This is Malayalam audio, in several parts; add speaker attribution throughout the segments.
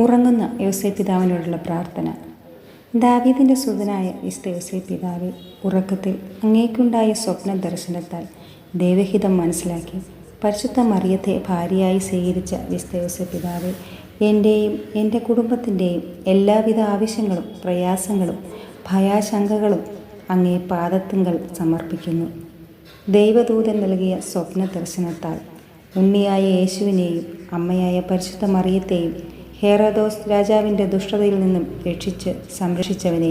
Speaker 1: ഉറങ്ങുന്ന യോസേ പിതാവിനോടുള്ള പ്രാർത്ഥന. ദാവീദിന്റെ സുതനായ വിസ്ത യോസേ പിതാവെ ഉറക്കത്തിൽ അങ്ങേക്കുണ്ടായ സ്വപ്ന ദർശനത്താൽ ദേവഹിതം മനസ്സിലാക്കി പരിശുദ്ധ മറിയത്തെ ഭാര്യയായി സ്വീകരിച്ച വിസ്ത യോസേ പിതാവെ എന്റെയും എന്റെ കുടുംബത്തിന്റെയും എല്ലാവിധ ആവശ്യങ്ങളും പ്രയാസങ്ങളും ഭയാശങ്കകളും അങ്ങേ പാദത്തിങ്കൽ സമർപ്പിക്കുന്നു. ദൈവദൂതൻ നൽകിയ സ്വപ്ന ദർശനത്താൽ ഉണ്ണിയായ യേശുവിനെയും അമ്മയായ പരിശുദ്ധ മറിയത്തെയും ഹേറോദോസ് രാജാവിന്റെ ദുഷ്ടതയിൽ നിന്നും രക്ഷിച്ച് സംരക്ഷിച്ചവനെ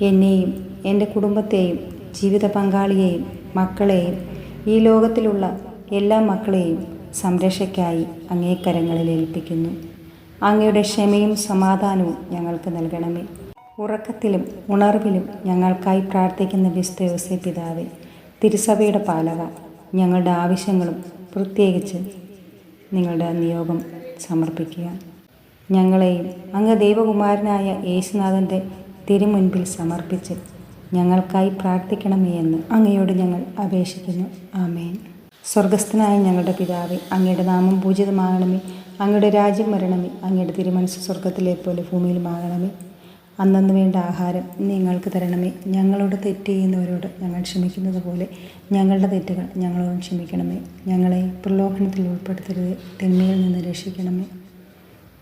Speaker 1: എന്നെയും എന്റെ കുടുംബത്തെയും ജീവിത പങ്കാളിയെയും മക്കളെയും ഈ ലോകത്തിലുള്ള എല്ലാ മക്കളെയും സംരക്ഷയ്ക്കായി അങ്ങേ കരങ്ങളിൽ ഏൽപ്പിക്കുന്നു. അങ്ങയുടെ ക്ഷമയും സമാധാനവും ഞങ്ങൾക്ക് നൽകണമേ. ഉറക്കത്തിലും ഉണർവിലും ഞങ്ങൾക്കായി പ്രാർത്ഥിക്കുന്ന വിസ്തയോസെ പിതാവെ തിരുസഭയുടെ പാലക ഞങ്ങളുടെ ആവശ്യങ്ങളും പ്രത്യേകിച്ച് നിങ്ങളുടെ നിയോഗം സമർപ്പിക്കുക. ഞങ്ങളെയും അങ്ങ് ദൈവകുമാരനായ യേശുനാഥന്റെ തിരുമുൻപിൽ സമർപ്പിച്ച് ഞങ്ങൾക്കായി പ്രാർത്ഥിക്കണമേ എന്ന് അങ്ങയോട് ഞങ്ങൾ അപേക്ഷിക്കുന്നു. ആമേൻ. സ്വർഗസ്ഥനായ ഞങ്ങളുടെ പിതാവെ അങ്ങയുടെ നാമം പൂജിതമാകണമേ. അങ്ങയുടെ രാജ്യം വരണമേ. അങ്ങയുടെ തിരുമനസ് സ്വർഗത്തിലെ പോലെ ഭൂമിയിലുമാകണമേ അന്നന്ന് വേണ്ട ആഹാരം നിങ്ങൾക്ക് തരണമേ. ഞങ്ങളോട് തെറ്റ് ചെയ്യുന്നവരോട് ഞങ്ങൾ ക്ഷമിക്കുന്നത് പോലെ ഞങ്ങളുടെ തെറ്റുകൾ ഞങ്ങളോട് ക്ഷമിക്കണമേ. ഞങ്ങളെ പ്രലോഭനത്തിൽ ഉൾപ്പെടുത്തരുത്. തിന്മയിൽ നിന്ന് രക്ഷിക്കണമേ.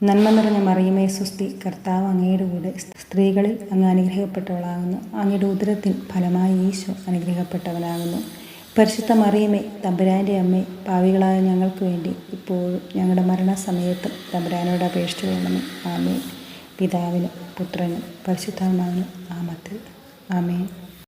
Speaker 1: നന്മ നിറഞ്ഞ മറിയമേ സുസ്തി കർത്താവ് അങ്ങയുടെ കൂടെ സ്ത്രീകളിൽ അങ്ങ് അനുഗ്രഹിക്കപ്പെട്ടവളാകുന്നു അങ്ങയുടെ ഉദരത്തിൽ ഫലമായി ഈശോ അനുഗ്രഹിക്കപ്പെട്ടവനാകുന്നു പരിശുദ്ധ മറിയമേ തമ്പുരാന്റെ അമ്മേ പാവികളായ ഞങ്ങൾക്ക് വേണ്ടി ഇപ്പോഴും ഞങ്ങളുടെ മരണസമയത്തും തമ്പുരാനോട് അപേക്ഷിച്ചു വേണമെന്ന് ആമേ പിതാവിനും പുത്രനും പരിശുദ്ധാത്മാവിനും ആമത്തിൽ ആമേൻ.